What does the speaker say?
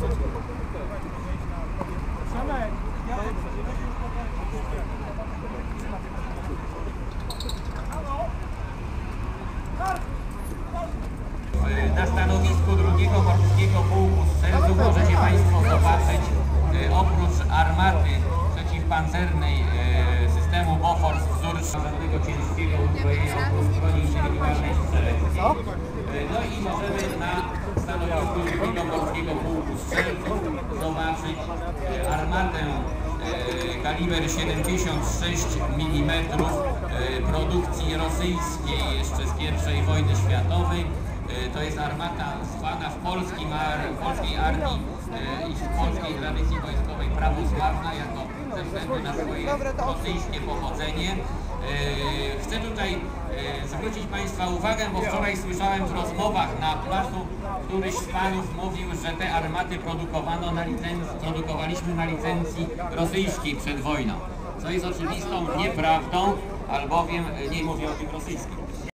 Na stanowisku drugiego morskiego pułku strzelców możecie Państwo zobaczyć y, oprócz armaty przeciwpancernej y, systemu Bofors wzór żadnego ciężkiego uzbrojenia broni indywidualnej strzeleckiej. Y, no i możemy na drugiego morskiego pułku strzelców zobaczyć armatę e, kaliber 76 mm e, produkcji rosyjskiej jeszcze z I wojny światowej. E, To jest armata zwana w polskim, polskiej armii i w polskiej tradycji wojskowej prawosławna jako ze względu na swoje rosyjskie pochodzenie. Chcę tutaj e, zwrócić Państwa uwagę, bo wczoraj słyszałem w rozmowach na placu, któryś z Panów mówił, że te armaty produkowano na licencji, produkowaliśmy na licencji rosyjskiej przed wojną, co jest oczywistą nieprawdą, albowiem, nie mówię o tych rosyjskich,